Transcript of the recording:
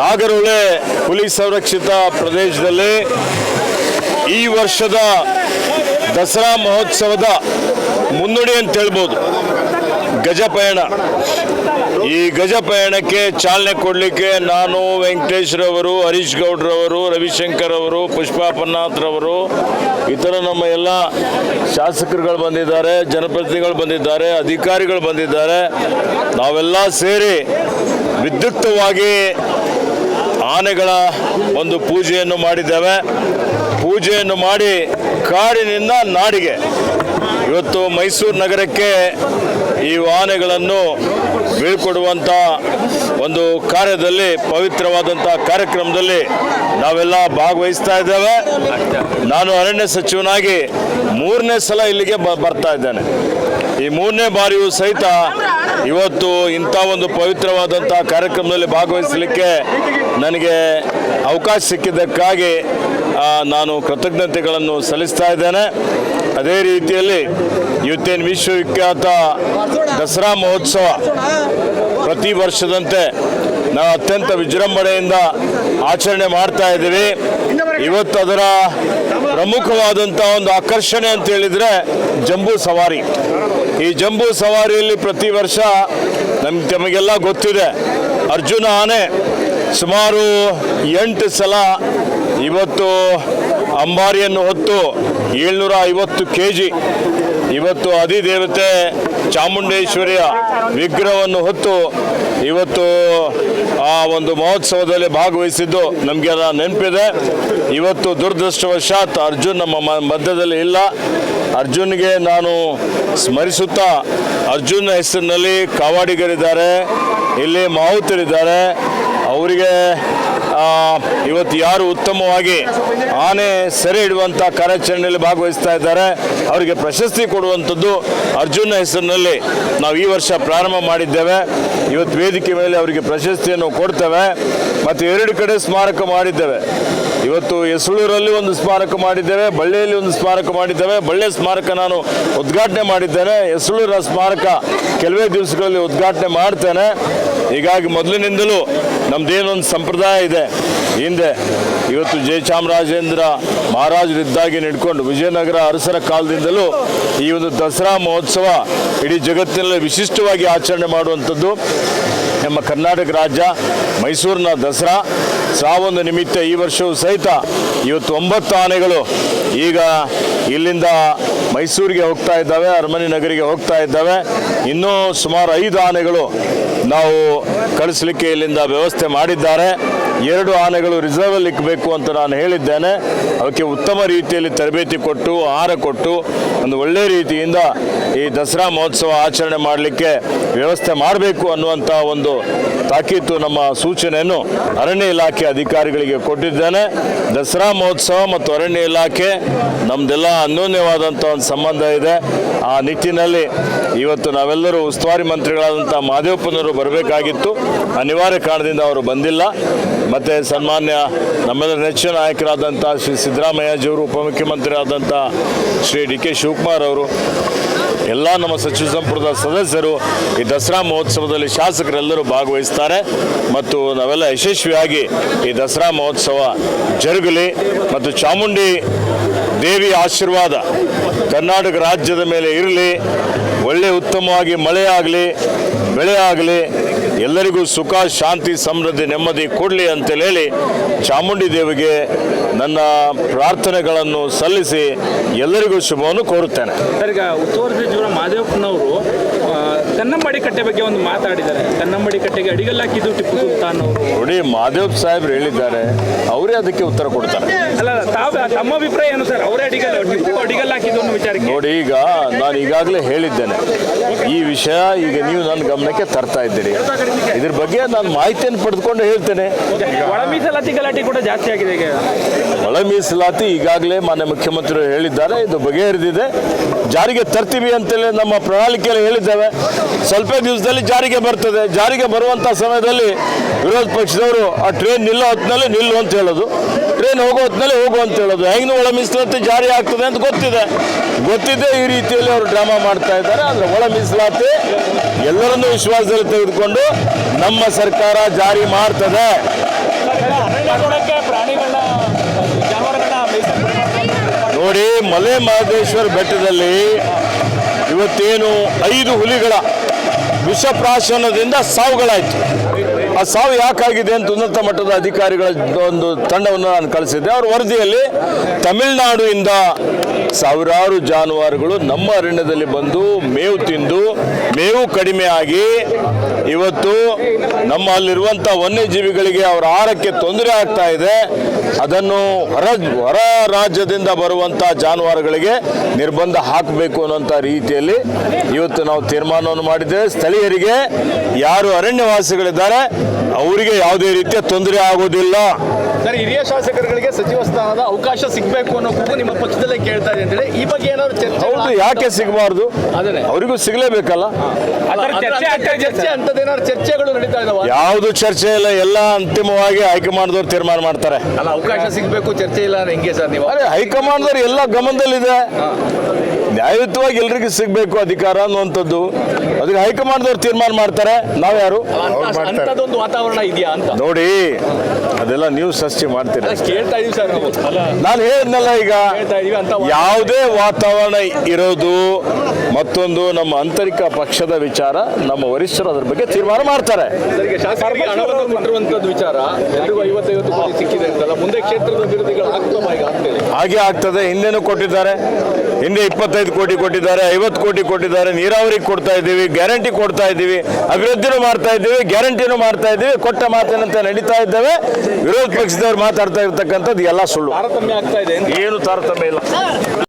ನಾಗರಹೊಳೆ ಹುಲಿ ಸಂರಕ್ಷಿತ ಪ್ರದೇಶದಲ್ಲಿ ಈ ವರ್ಷದ ದಸರಾ ಮಹೋತ್ಸವದ ಮುನ್ನುಡಿ ಅಂತ ಹೇಳ್ಬೋದು. ಗಜಪಯಣ ಈ ಗಜಪಯಣಕ್ಕೆ ಚಾಲನೆ ಕೊಡಲಿಕ್ಕೆ ನಾನು ವೆಂಕಟೇಶ್ ರವರು ಹರೀಶ್ ಗೌಡ್ರವರು, ರವಿಶಂಕರ್ ಅವರು ಪುಷ್ಪಾ ರವರು ಇತರ ನಮ್ಮ ಎಲ್ಲ ಶಾಸಕರುಗಳು ಬಂದಿದ್ದಾರೆ, ಜನಪ್ರತಿನಿಧಿಗಳು ಬಂದಿದ್ದಾರೆ, ಅಧಿಕಾರಿಗಳು ಬಂದಿದ್ದಾರೆ. ನಾವೆಲ್ಲ ಸೇರಿ ವಿದ್ಯುಕ್ತವಾಗಿ ಆನೆಗಳ ಒಂದು ಪೂಜೆಯನ್ನು ಮಾಡಿದ್ದೇವೆ. ಪೂಜೆಯನ್ನು ಮಾಡಿ ಕಾಡಿನಿಂದ ನಾಡಿಗೆ. ಇವತ್ತು ಮೈಸೂರು ನಗರಕ್ಕೆ ಈ ಆನೆಗಳನ್ನು ಬೀಳ್ಕೊಡುವಂಥ ಒಂದು ಕಾರ್ಯದಲ್ಲಿ ಪವಿತ್ರವಾದಂಥ ಕಾರ್ಯಕ್ರಮದಲ್ಲಿ ನಾವೆಲ್ಲ ಭಾಗವಹಿಸ್ತಾ ಇದ್ದೇವೆ. ನಾನು ಅರಣ್ಯ ಸಚಿವನಾಗಿ ಮೂರನೇ ಸಲ ಇಲ್ಲಿಗೆ ಬರ್ತಾ ಇದ್ದೇನೆ. ಈ ಮೂರನೇ ಬಾರಿಯೂ ಸಹಿತ ಇವತ್ತು ಇಂಥ ಒಂದು ಪವಿತ್ರವಾದಂಥ ಕಾರ್ಯಕ್ರಮದಲ್ಲಿ ಭಾಗವಹಿಸಲಿಕ್ಕೆ ನನಗೆ ಅವಕಾಶ ಸಿಕ್ಕಿದ್ದಕ್ಕಾಗಿ ನಾನು ಕೃತಜ್ಞತೆಗಳನ್ನು ಸಲ್ಲಿಸ್ತಾ ಇದ್ದೇನೆ. ಅದೇ ರೀತಿಯಲ್ಲಿ ಇವತ್ತೇನು ವಿಶ್ವವಿಖ್ಯಾತ ದಸರಾ ಮಹೋತ್ಸವ ಪ್ರತಿ ವರ್ಷದಂತೆ ನಾವು ಅತ್ಯಂತ ವಿಜೃಂಭಣೆಯಿಂದ ಆಚರಣೆ ಮಾಡ್ತಾ ಇದ್ದೀವಿ. ಇವತ್ತು ಅದರ ಪ್ರಮುಖವಾದಂಥ ಒಂದು ಆಕರ್ಷಣೆ ಅಂತ ಹೇಳಿದರೆ ಜಂಬೂ ಸವಾರಿ. ಈ ಜಂಬೂ ಸವಾರಿಯಲ್ಲಿ ಪ್ರತಿ ವರ್ಷ ನಮ್ಗೆ ತಮಗೆಲ್ಲ ಗೊತ್ತಿದೆ, ಅರ್ಜುನ ಆನೆ ಸುಮಾರು ಎಂಟು ಸಲ ಇವತ್ತು ಅಂಬಾರಿಯನ್ನು ಹೊತ್ತು ಏಳ್ನೂರ ಐವತ್ತು ಕೆ ಜಿ ಇವತ್ತು ಅಧಿದೇವತೆ ಚಾಮುಂಡೇಶ್ವರಿಯ ವಿಗ್ರಹವನ್ನು ಹೊತ್ತು ಇವತ್ತು ಆ ಒಂದು ಮಹೋತ್ಸವದಲ್ಲಿ ಭಾಗವಹಿಸಿದ್ದು ನಮಗೆಲ್ಲ ನೆನಪಿದೆ. ಇವತ್ತು ದುರದೃಷ್ಟವಶಾತ್ ಅರ್ಜುನ್ ನಮ್ಮ ಮಧ್ಯದಲ್ಲಿ ಇಲ್ಲ. ಅರ್ಜುನ್ಗೆ ನಾನು ಸ್ಮರಿಸುತ್ತಾ ಅರ್ಜುನ್ ಹೆಸರಿನಲ್ಲಿ ಕಾವಾಡಿಗರಿದ್ದಾರೆ, ಇಲ್ಲಿ ಮಾವುತರಿದ್ದಾರೆ ಅವರಿಗೆ ಇವತ್ತು ಯಾರು ಉತ್ತಮವಾಗಿ ಆನೆ ಸೆರೆ ಇಡುವಂಥ ಕಾರ್ಯಾಚರಣೆಯಲ್ಲಿ ಭಾಗವಹಿಸ್ತಾ ಇದ್ದಾರೆ, ಅವರಿಗೆ ಪ್ರಶಸ್ತಿ ಕೊಡುವಂಥದ್ದು ಅರ್ಜುನ ಹೆಸರಿನಲ್ಲಿ ನಾವು ಈ ವರ್ಷ ಪ್ರಾರಂಭ ಮಾಡಿದ್ದೇವೆ. ಇವತ್ತು ವೇದಿಕೆ ಮೇಲೆ ಅವರಿಗೆ ಪ್ರಶಸ್ತಿಯನ್ನು ಕೊಡ್ತೇವೆ. ಮತ್ತು ಎರಡು ಕಡೆ ಸ್ಮಾರಕ ಮಾಡಿದ್ದೇವೆ. ಇವತ್ತು ಎಸಳೂರಲ್ಲಿ ಒಂದು ಸ್ಮಾರಕ ಮಾಡಿದ್ದೇವೆ, ಬಳ್ಳಿಯಲ್ಲಿ ಒಂದು ಸ್ಮಾರಕ ಮಾಡಿದ್ದೇವೆ. ಬಳ್ಳೆ ಸ್ಮಾರಕ ನಾನು ಉದ್ಘಾಟನೆ ಮಾಡಿದ್ದೇನೆ. ಎಸಳೂರ ಸ್ಮಾರಕ ಕೆಲವೇ ದಿವಸಗಳಲ್ಲಿ ಉದ್ಘಾಟನೆ ಮಾಡ್ತೇನೆ. ಹೀಗಾಗಿ ಮೊದಲಿನಿಂದಲೂ ನಮ್ದೇನೊಂದು ಸಂಪ್ರದಾಯ ಇದೆ. ಹಿಂದೆ ಇವತ್ತು ಜಯಚಾಮರಾಜೇಂದ್ರ ಮಹಾರಾಜರಿದ್ದಾಗಿ ನಡ್ಕೊಂಡು ವಿಜಯನಗರ ಅರಸರ ಕಾಲದಿಂದಲೂ ಈ ಒಂದು ದಸರಾ ಮಹೋತ್ಸವ ಇಡೀ ಜಗತ್ತಿನಲ್ಲಿ ವಿಶಿಷ್ಟವಾಗಿ ಆಚರಣೆ ಮಾಡುವಂಥದ್ದು. ನಮ್ಮ ಕರ್ನಾಟಕ ರಾಜ್ಯ, ಮೈಸೂರಿನ ದಸರಾ, ಸಾವೊಂದು ನಿಮಿತ್ತ ಈ ವರ್ಷವೂ ಸಹಿತ ಇವತ್ತು ಒಂಬತ್ತು ಆನೆಗಳು ಈಗ ಇಲ್ಲಿಂದ ಮೈಸೂರಿಗೆ ಹೋಗ್ತಾ ಇದ್ದಾವೆ, ಅರಮನೆ ನಗರಿಗೆ ಹೋಗ್ತಾ ಇದ್ದಾವೆ. ಇನ್ನೂ ಸುಮಾರು ಐದು ಆನೆಗಳು ನಾವು ಕಳಿಸ್ಲಿಕ್ಕೆ ಇಲ್ಲಿಂದ ವ್ಯವಸ್ಥೆ ಮಾಡಿದ್ದಾರೆ. ಎರಡು ಆನೆಗಳು ರಿಸರ್ವಲ್ಲಿ ಇಕ್ಕಬೇಕು ಅಂತ ನಾನು ಹೇಳಿದ್ದೇನೆ. ಅದಕ್ಕೆ ಉತ್ತಮ ರೀತಿಯಲ್ಲಿ ತರಬೇತಿ ಕೊಟ್ಟು, ಆಹಾರ ಕೊಟ್ಟು, ಒಂದು ಒಳ್ಳೆಯ ರೀತಿಯಿಂದ ಈ ದಸರಾ ಮಹೋತ್ಸವ ಆಚರಣೆ ಮಾಡಲಿಕ್ಕೆ ವ್ಯವಸ್ಥೆ ಮಾಡಬೇಕು ಅನ್ನುವಂಥ ಒಂದು ತಾಕೀತು ನಮ್ಮ ಸೂಚನೆಯನ್ನು ಅರಣ್ಯ ಇಲಾಖೆ ಅಧಿಕಾರಿಗಳಿಗೆ ಕೊಟ್ಟಿದ್ದೇನೆ. ದಸರಾ ಮಹೋತ್ಸವ ಮತ್ತು ಅರಣ್ಯ ಇಲಾಖೆ ನಮ್ದೆಲ್ಲ ಅನ್ಯೋನ್ಯವಾದಂಥ ಒಂದು ಸಂಬಂಧ ಇದೆ. ಆ ನಿಟ್ಟಿನಲ್ಲಿ ಇವತ್ತು ನಾವೆಲ್ಲರೂ ಉಸ್ತುವಾರಿ ಮಂತ್ರಿಗಳಾದಂಥ ಮಹದೇವಪ್ಪನವರು ಬರಬೇಕಾಗಿತ್ತು. ಅನಿವಾರ್ಯ ಕಾರಣದಿಂದ ಅವರು ಬಂದಿಲ್ಲ. ಮತ್ತು ಸನ್ಮಾನ್ಯ ನಮ್ಮೆಲ್ಲರ ನೆಚ್ಚಿನ ನಾಯಕರಾದಂಥ ಶ್ರೀ ಸಿದ್ದರಾಮಯ್ಯಜಿಯವರು ಉಪಮುಖ್ಯಮಂತ್ರಿ ಆದಂಥ ಶ್ರೀ ಡಿ ಕೆ ಶಿವಕುಮಾರ್ ಅವರು, ಎಲ್ಲ ನಮ್ಮ ಸಚಿವ ಸಂಪುಟದ ಸದಸ್ಯರು, ಈ ದಸರಾ ಮಹೋತ್ಸವದಲ್ಲಿ ಶಾಸಕರೆಲ್ಲರೂ ಭಾಗವಹಿಸ್ತಾರೆ. ಮತ್ತು ನಾವೆಲ್ಲ ಯಶಸ್ವಿಯಾಗಿ ಈ ದಸರಾ ಮಹೋತ್ಸವ ಜರುಗಲಿ. ಮತ್ತು ಚಾಮುಂಡಿ ದೇವಿ ಆಶೀರ್ವಾದ ಕರ್ನಾಟಕ ರಾಜ್ಯದ ಮೇಲೆ ಇರಲಿ. ಒಳ್ಳೆ ಉತ್ತಮವಾಗಿ ಮಳೆಯಾಗಲಿ ಬೆಳೆ ಆಗಲಿ ಎಲ್ಲರಿಗೂ ಸುಖ ಶಾಂತಿ ಸಮೃದ್ಧಿ ನೆಮ್ಮದಿ ಕೊಡಲಿ ಅಂತೇಳಿ ಹೇಳಿ ಚಾಮುಂಡಿ ದೇವಿಗೆ ನನ್ನ ಪ್ರಾರ್ಥನೆಗಳನ್ನು ಸಲ್ಲಿಸಿ ಎಲ್ಲರಿಗೂ ಶುಭವನ್ನು ಕೋರುತ್ತೇನೆ. ಸರ್ ಈಗ ಉತ್ತರ ಸಚಿವರ ಮಾದೇವಪ್ಪನವರು ಕನ್ನಂಬಾಡಿ ಕಟ್ಟೆ ಬಗ್ಗೆ ಒಂದು ಮಾತಾಡಿದ್ದಾರೆ. ಕನ್ನಂಬಾಡಿ ಕಟ್ಟೆಗೆ ಅಡಿಗೆಲ್ಲ ಹಾಕಿದ್ದು ಟಿಪ್ಪು ಸುಲ್ತಾನ್ ಅವರು. ನೋಡಿ ಮಾದೇವ್ ಸಾಹೇಬ್ರು ಹೇಳಿದ್ದಾರೆ ಅವರೇ ಅದಕ್ಕೆ ಉತ್ತರ ಕೊಡ್ತಾರೆ. ಅಲ್ಲ ತಾವು ತಮ್ಮ ಅಭಿಪ್ರಾಯ ಏನು ಸರ್? ಅವರೇ ಅಡಿಗಲ್ ಟಿಪ್ಪು ಅಡಿಗಲ್ ಹಾಕಿದ್ದು ಅನ್ನೋ ವಿಚಾರಕ್ಕೆ. ನೋಡಿ ಈಗ ನಾನು ಈಗಾಗಲೇ ಹೇಳಿದ್ದೇನೆ. ಈ ವಿಷಯ ಈಗ ನೀವು ನನ್ನ ಗಮನಕ್ಕೆ ತರ್ತಾ ಇದ್ದೀರಿ. ಇದ್ರ ಬಗ್ಗೆ ನಾನು ಮಾಹಿತಿಯನ್ನು ಪಡೆದುಕೊಂಡು ಹೇಳ್ತೇನೆ. ಒಳ ಮೀಸಲಾತಿ ಗಲಾಟೆ ಕೂಡ ಜಾಸ್ತಿ ಆಗಿದೆ ಈಗ. ಒಳ ಮೀಸಲಾತಿ ಈಗಾಗಲೇ ಮಾನ್ಯ ಮುಖ್ಯಮಂತ್ರಿ ಹೇಳಿದ್ದಾರೆ. ಇದು ಬಗೆಹರಿದಿದೆ. ಜಾರಿಗೆ ತರ್ತೀವಿ ಅಂತೇಳಿ ನಮ್ಮ ಪ್ರಣಾಳಿಕೆಯಲ್ಲಿ ಹೇಳಿದ್ದೇವೆ. ಸ್ವಲ್ಪ ದಿವಸದಲ್ಲಿ ಜಾರಿಗೆ ಬರ್ತದೆ. ಜಾರಿಗೆ ಬರುವಂಥ ಸಮಯದಲ್ಲಿ ವಿರೋಧ ಪಕ್ಷದವರು ಆ ಟ್ರೈನ್ ನಿಲ್ಲೋ ಹೊತ್ತಿನಲ್ಲಿ ನಿಲ್ಲು ಅಂತ ಹೇಳೋದು. ಟ್ರೈನ್ ಹೋಗೋ ಹೊತ್ತಿನಲ್ಲಿ ಹೋಗು ಅಂತ ಹೇಳೋದು. ಹೆಂಗೆ ಒಳ ಮೀಸಲಾತಿ ಜಾರಿ ಆಗ್ತದೆ ಅಂತ ಗೊತ್ತಿದೆ. ಗೊತ್ತಿದೆ ಈ ರೀತಿಯಲ್ಲಿ ಅವರು ಡ್ರಾಮಾ ಮಾಡ್ತಾ ಇದ್ದಾರೆ. ಆದರೆ ಒಳ ಮೀಸಲಾತಿ ಎಲ್ಲರನ್ನೂ ವಿಶ್ವಾಸದಲ್ಲಿ ತೆಗೆದುಕೊಂಡು ನಮ್ಮ ಸರ್ಕಾರ ಜಾರಿ ಮಾಡ್ತದೆ. ನೋಡಿ, ಮಲೆ ಮಹದೇಶ್ವರ ಬೆಟ್ಟದಲ್ಲಿ ಇವತ್ತೇನು ಐದು ಹುಲಿಗಳ ವಿಷಪ್ರಾಶನದಿಂದ ಸಾವುಗಳಾಯಿತು. ಆ ಸಾವು ಯಾಕಾಗಿದೆ ಅಂತ ಉನ್ನತ ಮಟ್ಟದ ಅಧಿಕಾರಿಗಳ ಒಂದು ತಂಡವನ್ನು ನಾನು ಕಳಿಸಿದ್ದೆ. ಅವರ ವರದಿಯಲ್ಲಿ ತಮಿಳುನಾಡಿನಿಂದ ಸಾವಿರಾರು ಜಾನುವಾರುಗಳು ನಮ್ಮ ಅರಣ್ಯದಲ್ಲಿ ಬಂದು ಮೇವು ತಿಂದು ಮೇವು ಕಡಿಮೆ ಆಗಿ ಇವತ್ತು ನಮ್ಮಲ್ಲಿರುವಂಥ ವನ್ಯಜೀವಿಗಳಿಗೆ ಅವರ ಆಹಾರಕ್ಕೆ ತೊಂದರೆ ಆಗ್ತಾ ಇದೆ. ಅದನ್ನು ಹೊರ ಹೊರ ರಾಜ್ಯದಿಂದ ಬರುವಂಥ ಜಾನುವಾರುಗಳಿಗೆ ನಿರ್ಬಂಧ ಹಾಕಬೇಕು ಅನ್ನುವಂಥ ರೀತಿಯಲ್ಲಿ ಇವತ್ತು ನಾವು ತೀರ್ಮಾನವನ್ನು ಮಾಡಿದ್ದೇವೆ. ಸ್ಥಳೀಯರಿಗೆ ಯಾರು ಅರಣ್ಯವಾಸಿಗಳಿದ್ದಾರೆ, ಅವರಿಗೆ ಯಾವುದೇ ರೀತಿಯ ತೊಂದರೆ ಆಗೋದಿಲ್ಲ ಸರ್ ಹಿರಿಯ ಶಾಸಕರುಗಳಿಗೆ ಸಚಿವ ಸ್ಥಾನದ ಅವಕಾಶ ಸಿಗಬೇಕು ಅನ್ನೋ ಕೂಡ ನಿಮ್ಮ ಪಕ್ಷದಲ್ಲೇ ಕೇಳ್ತಾ ಇದೆ ಅಂತೇಳಿ ಈ ಬಗ್ಗೆ ಏನಾದ್ರು ಚರ್ಚೆ ಹೌದು ಯಾಕೆ ಸಿಗಬಾರ್ದು? ಅದನ್ನೇ. ಅವರಿಗೂ ಸಿಗಲೇಬೇಕಲ್ಲ? ಚರ್ಚೆ ಅಂತದೇನಾದ್ರು ಚರ್ಚೆಗಳು ನಡೀತಾ ಇದಾವೆ? ಯಾವುದು ಚರ್ಚೆ ಇಲ್ಲ ಎಲ್ಲ ಅಂತಿಮವಾಗಿ ಹೈಕಮಾಂಡ್ದವ್ರು ತೀರ್ಮಾನ ಮಾಡ್ತಾರೆ. ಅಲ್ಲ ಅವಕಾಶ ಸಿಗಬೇಕು ಚರ್ಚೆ ಇಲ್ಲ ಅಂದ್ರೆ ಹೆಂಗೆ ಸರ್ ನೀವು? ಅದೇ ಹೈಕಮಾಂಡ್ದವ್ರು ಎಲ್ಲ ಗಮನದಲ್ಲಿದೆ. ನ್ಯಾಯಯುತವಾಗಿ ಎಲ್ರಿಗೂ ಸಿಗಬೇಕು ಅಧಿಕಾರ ಅನ್ನುವಂಥದ್ದು. ಅದಕ್ಕೆ ಹೈಕಮಾಂಡ್ದವ್ರು ತೀರ್ಮಾನ ಮಾಡ್ತಾರೆ. ನಾವ್ಯಾರು ಅಂತ- ಅಂತದೊಂದು ವಾತಾವರಣ ಇದೆಯಾ ಅಂತ? ನೋಡಿ ಅದೆಲ್ಲ ನೀವು ಸೃಷ್ಟಿ ಮಾಡ್ತೀರಿ ಕೇಳ್ತಾ ಇದೀವಿ ಸರ್ ನಾವು. ನಾನು ಹೇಳಿದ್ನಲ್ಲ ಈಗ ಯಾವುದೇ ವಾತಾವರಣ ಇರೋದು ಮತ್ತೊಂದು ನಮ್ಮ ಆಂತರಿಕ ಪಕ್ಷದ ವಿಚಾರ ನಮ್ಮ ವರಿಷ್ಠರು ಅದ್ರ ಬಗ್ಗೆ ತೀರ್ಮಾನ ಮಾಡ್ತಾರೆ. ಹಾಗೆ ಆಗ್ತದೆ ಹಿಂದೆನೂ ಕೊಟ್ಟಿದ್ದಾರೆ ಹಿಂದೆ ಇಪ್ಪತ್ತೈದು ಕೋಟಿ ಕೊಟ್ಟಿದ್ದಾರೆ ಐವತ್ತು ಕೋಟಿ ಕೊಟ್ಟಿದ್ದಾರೆ ನೀರಾವರಿಗೆ ಕೊಡ್ತಾ ಇದ್ದೀವಿ ಗ್ಯಾರಂಟಿ ಕೊಡ್ತಾ ಇದ್ದೀವಿ ಅಭಿವೃದ್ಧಿನೂ ಮಾಡ್ತಾ ಇದ್ದೀವಿ ಗ್ಯಾರಂಟಿನೂ ಮಾಡ್ತಾ ಇದ್ದೀವಿ ಕೊಟ್ಟ ಮಾತಿನಂತೆ ನಡೀತಾ ಇದ್ದೇವೆ ವಿರೋಧ ಪಕ್ಷದವ್ರು ಮಾತಾಡ್ತಾ ಇರ್ತಕ್ಕಂಥದ್ದು ಎಲ್ಲ ಸುಳ್ಳು. ಏನು ತಾರತಮ್ಯ ಇಲ್ಲ.